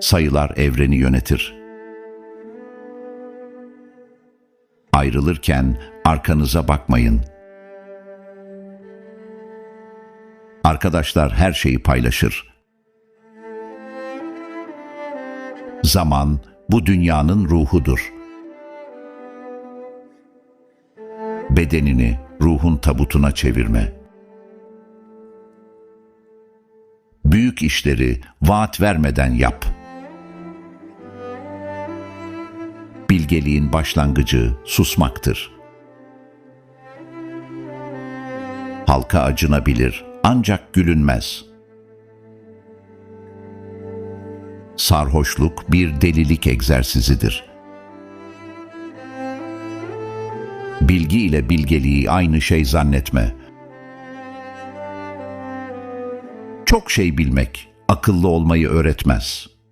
Sayılar evreni yönetir. Ayrılırken arkanıza bakmayın. Arkadaşlar her şeyi paylaşır. Zaman bu dünyanın ruhudur. Bedenini ruhun tabutuna çevirme. Büyük işleri vaat vermeden yap. Bilgeliğin başlangıcı susmaktır. Halka acınabilir ancak gülünmez. Sarhoşluk bir delilik egzersizidir. Bilgi ile bilgeliği aynı şey zannetme. Çok şey bilmek akıllı olmayı öğretmez.''